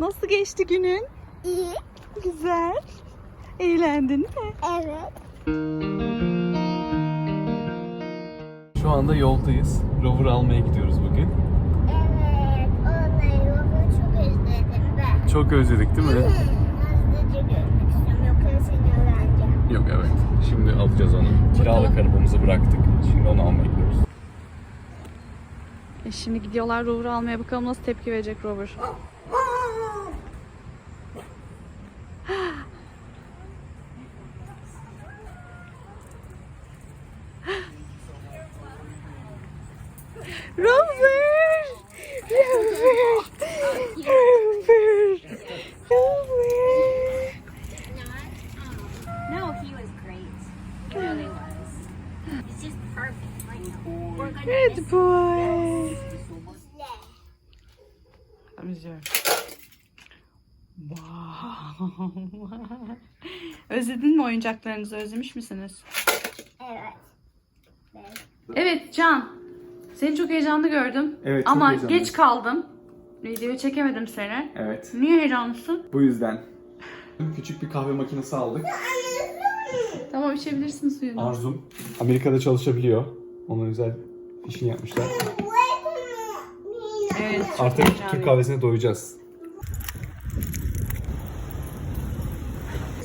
Nasıl geçti günün? İyi. Güzel. Eğlendin mi? Evet. Şu anda yoldayız. Rover almaya gidiyoruz bugün. Evet. Onları yolu çok özledim ben. Çok özledik değil mi? Hızlıca görmek istiyorum. Yoksa seni öğreneceğim. Yok evet. Şimdi alacağız onu. Kiralık arabamızı bıraktık. Şimdi onu almaya gidiyoruz. E şimdi gidiyorlar Rover'ı almaya bakalım nasıl tepki verecek. Rover! Good boy. Özlüyorum. Wow. Özledin mi oyuncaklarınızı? Özlemiş misiniz? Evet. Evet Can. Seni çok heyecanlı gördüm. Evet, çok Ama heyecanlıyım. geç kaldım. Videoyu çekemedim seni. Evet. Niye heyecanlısın? Bu yüzden. Küçük bir kahve makinesi aldık. Tamam içebilirsin suyunu. Arzum. Amerika'da çalışabiliyor. Ona özel işini yapmışlar. Evet çok Artık heyecanlıyım. Türk kahvesine doyacağız.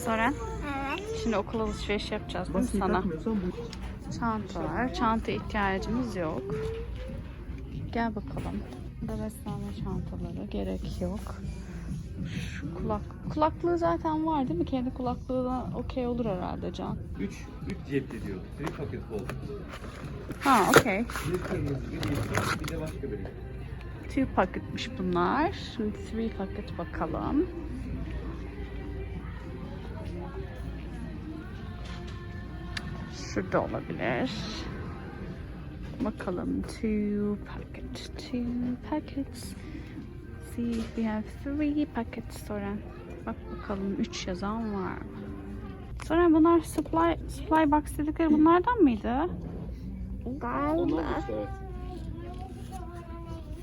Sonra Evet. şimdi okul alışveriş yapacağız değil mi sana? Çantalar. Çanta ihtiyacımız yok. Gel bakalım. Burada beslenme çantaları gerek yok. Şu kulak kulaklığı zaten var değil mi? Kendi kulaklığına okey olur herhalde Can. 3 3 cepli diyor. 3 paket bol. Ha okey. Bir kırmızı, bir yeşil, bir de başka biri. Two pocketmiş bunlar. Şimdi three pocket bakalım. Şurada olabilir. Bakalım. Two pocket. Two pockets. See if we have three pockets sonra. Bak bakalım. Üç yazan var mı? Sonra bunlar supply, supply box dedikleri bunlardan mıydı? Galiba.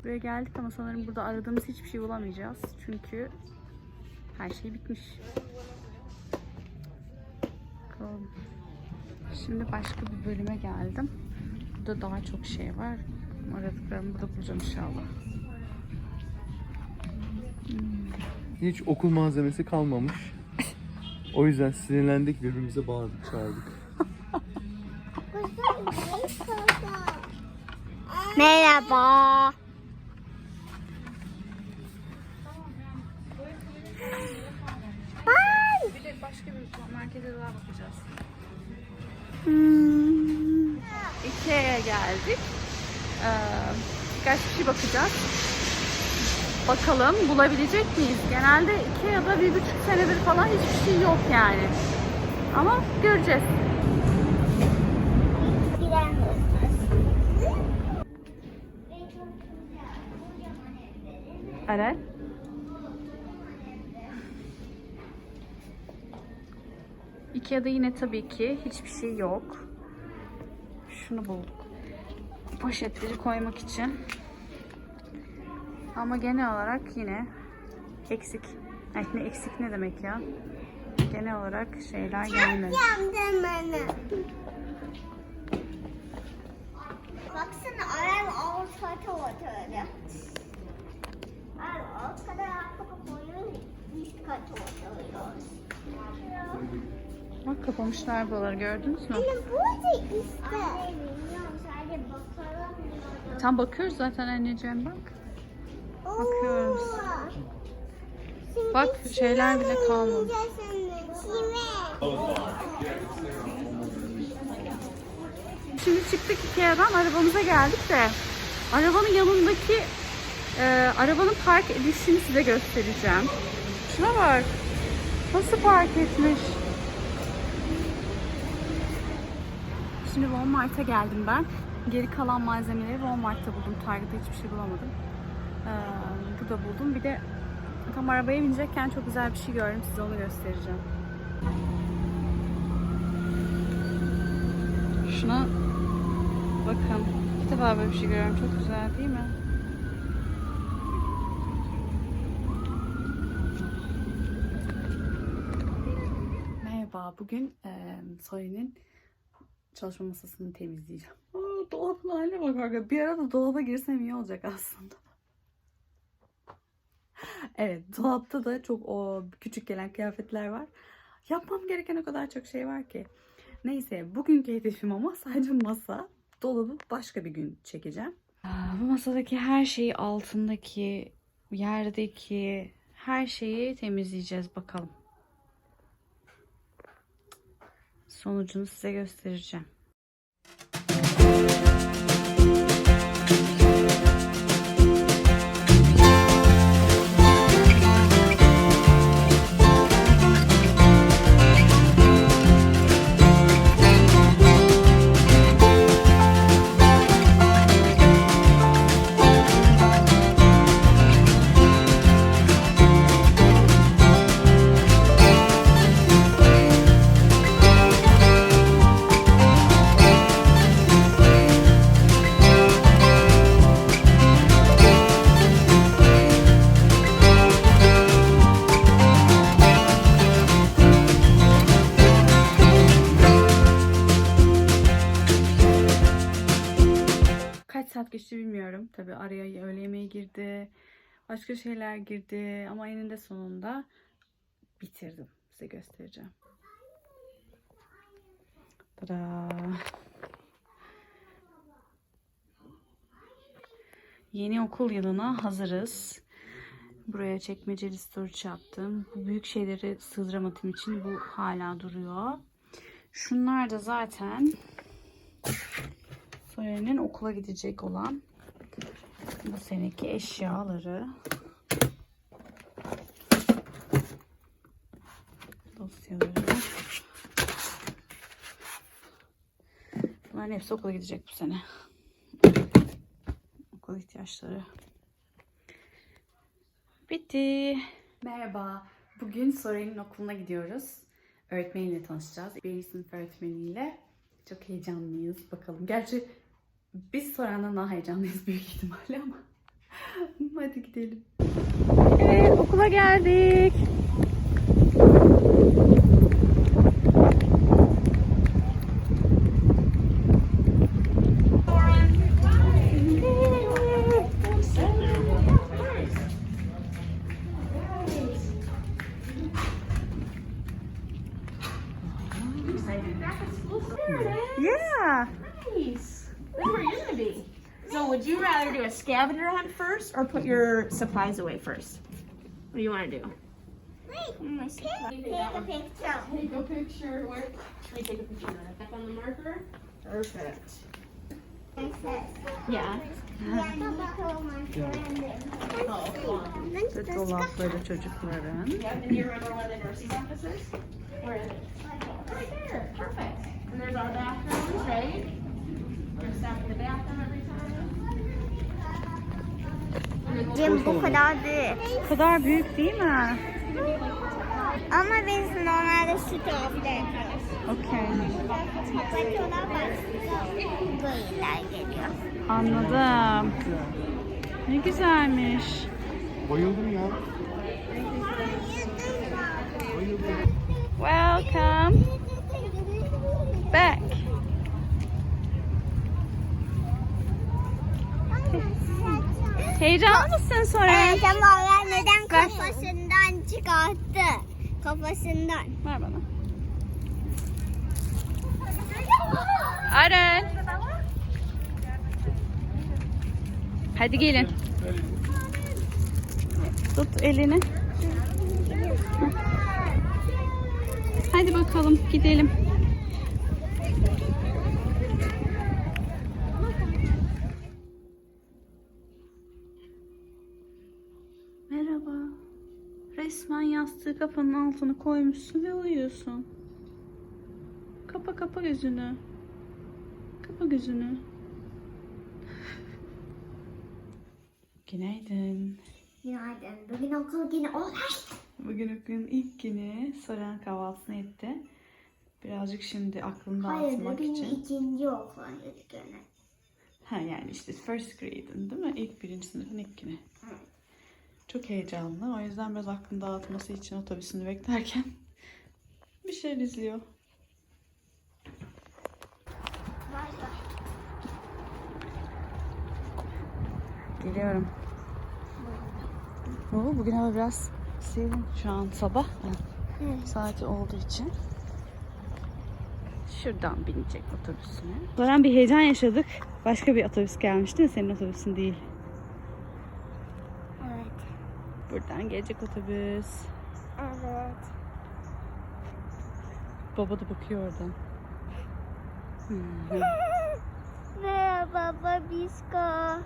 Buraya geldik ama sanırım burada aradığımız hiçbir şey bulamayacağız. Çünkü her şey bitmiş. Bakalım. Şimdi başka bir bölüme geldim. Burada daha çok şey var. Aradıklarımı burada bulacağım inşallah. Hiç okul malzemesi kalmamış. O yüzden sinirlendik birbirimize bağırdık çağırdık. Merhaba. Bir de başka bir markete daha bakacağız. Hmm. Ikea'ya geldik. Ee, birkaç bir şey bakacağız. Bakalım bulabilecek miyiz? Genelde Ikea'da bir buçuk senedir falan hiçbir şey yok yani. Ama göreceğiz. Eren? Ikea'da yine tabii ki hiçbir şey yok. Şunu bulduk. Poşetleri koymak için. Ama genel olarak yine eksik. Ay ne eksik ne demek ya? Genel olarak şeyler gelmedi. Baksana Arem ortada oturdu. Arem alt kadar arka koyuyor, üst kat oturuyor. Bak kapamışlar buraları gördünüz mü? Anne burada işte. Tam bakıyoruz zaten anneciğim bak. Bakıyoruz. Bak, şeyler bile Çimen. Şimdi çıktık Ikea'dan arabamıza geldik de arabanın yanındaki e, arabanın park edişini size göstereceğim. Şuna bak. Nasıl park etmiş? Şimdi Walmart'a geldim ben. Geri kalan malzemeleri Walmart'ta buldum. Target'ta hiçbir şey bulamadım. Ee, burada buldum. Bir de tam arabaya binecekken çok güzel bir şey gördüm. Size onu göstereceğim. Şuna bakın. İlk defa böyle bir şey görüyorum. Çok güzel değil mi? Merhaba. Bugün e, Soy'nin çalışma masasını temizleyeceğim. Aa, dolabın haline bak arkadaşlar. Bir arada dolaba girsem iyi olacak aslında. Evet dolapta da çok o küçük gelen kıyafetler var. Yapmam gereken o kadar çok şey var ki. Neyse bugünkü hedefim ama sadece masa. Dolabı başka bir gün çekeceğim. Bu masadaki her şeyi altındaki, yerdeki her şeyi temizleyeceğiz bakalım. Sonucunu size göstereceğim. Saat geçti bilmiyorum. Tabii araya öğle yemeği girdi. Başka şeyler girdi. Ama eninde sonunda bitirdim. Size göstereceğim. Tada. Yeni okul yılına hazırız. Buraya çekmeceli storage yaptım. Bu büyük şeyleri sığdıramadığım için bu hala duruyor. Şunlar da zaten Soren'in okula gidecek olan bu seneki eşyaları. Dosyaları. Bunların hepsi okula gidecek bu sene. Okul ihtiyaçları. Bitti. Merhaba. Bugün Soren'in okuluna gidiyoruz. Öğretmeniyle tanışacağız. Birinci sınıf öğretmeniyle. Çok heyecanlıyız. Bakalım. Gerçi biz Soren'den daha heyecanlıyız büyük ihtimalle ama. Hadi gidelim. Evet okula geldik. Rather do a hunt first or put your supplies away first? What do you want to do? Wait, mm, take a picture. Take a picture. Where? Let me take a picture of on the marker. Perfect. Yeah. Oh, cool. Ve dolapları çocukların. Yep. And do you remember where the nurse's office is? Where is it? Right there. Perfect. And there's our bathrooms, right? We're stop in the bathroom every Cem bu kadar büyük. Bu kadar büyük değil mi? Ama biz normalde süt ofta yapıyoruz. Okey. Kapatıyorlar geliyor. Anladım. Ne güzelmiş. Bayıldım ya. Welcome back. Heyecanlı mısın ama ben neden kafasından çıkarttı? Kafasından. Ver bana. Aren. Hadi gelin. Tut elini. Hadi bakalım gidelim. Merhaba. Resmen yastığı kafanın altına koymuşsun ve uyuyorsun. Kapa kapa gözünü. Kapa gözünü. Günaydın. Günaydın. Bugün okul yine olay. Bugün okulun ilk günü Soren kahvaltısını etti. Birazcık şimdi aklını Hayır dağıtmak bugün için. ikinci okul ilk günü. Ha yani işte first grade'in değil mi? İlk birinci sınıfın ilk günü. Evet. Çok heyecanlı. O yüzden biraz aklını dağıtması için otobüsünü beklerken Bir şeyler izliyor. Geliyorum. Oo, bugün hava biraz serin şu an sabah. Evet. Saati olduğu için. Şuradan binecek otobüsüne. Sonra bir heyecan yaşadık. Başka bir otobüs gelmişti mi? Senin otobüsün değil. Evet. Buradan gelecek otobüs. Evet. Baba da bakıyor oradan. Hmm. Merhaba babisko.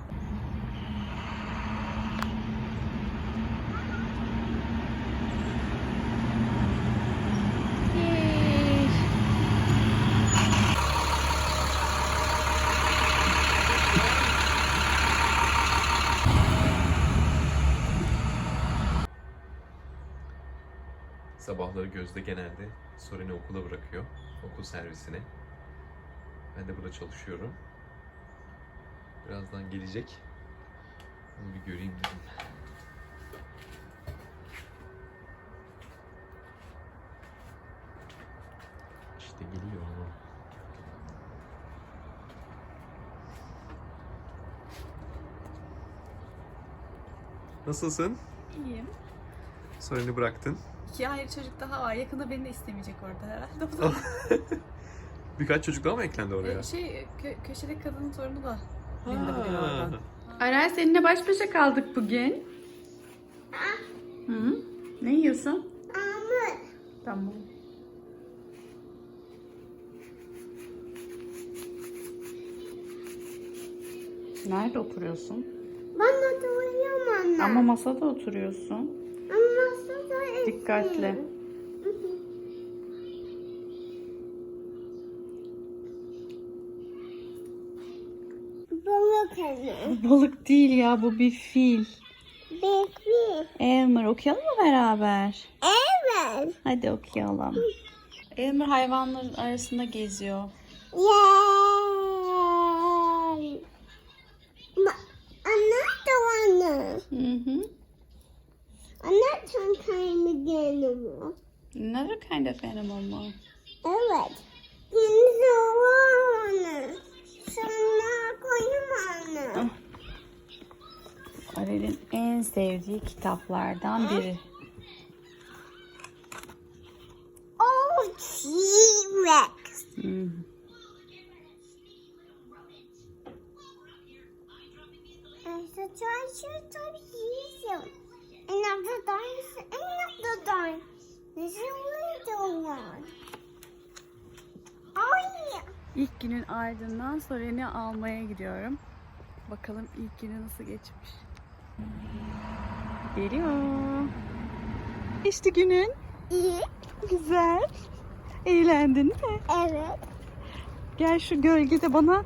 Sabahları Gözde genelde Soren'i okula bırakıyor. Okul servisine. Ben de burada çalışıyorum. Birazdan gelecek. Onu bir göreyim dedim. İşte geliyor ama. Nasılsın? İyiyim. Soren'i bıraktın. İki ayrı çocuk daha var. Yakında beni de istemeyecek orada herhalde. Birkaç çocuk daha mı eklendi oraya? şey kö- köşedeki kadının torunu da. Ha. Aray seninle baş başa kaldık bugün. Hı? Ne yiyorsun? Ama Tamam. Nerede oturuyorsun? bana da uyuyamam. Ama masada oturuyorsun. Dikkatli. Balık hani. Balık değil ya bu bir fil. Befi. Elmer okuyalım mı beraber? Evet. Hadi okuyalım. Elmer hayvanların arasında geziyor. Yay. Ma anne de anne. Hı hı. Anne sen geliyor. Another kind of animal mı? Evet. Şimdi anne. Şunlar koyayım anne. Arel'in en sevdiği kitaplardan biri. Oh, T-Rex. Hı. And the dinosaurs are here. And of the dinosaurs, and of the dinosaurs. This is a little one. Oh yeah. İlk günün ardından Soren'i almaya gidiyorum. Bakalım ilk günü nasıl geçmiş. Geliyor. Geçti günün. İyi. Güzel. Eğlendin mi? Evet. Gel şu gölgede bana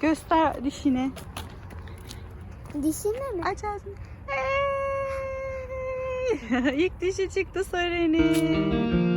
göster dişini. Dişine mi? Aç ağzını. Hey! İlk dişi çıktı Soren'in.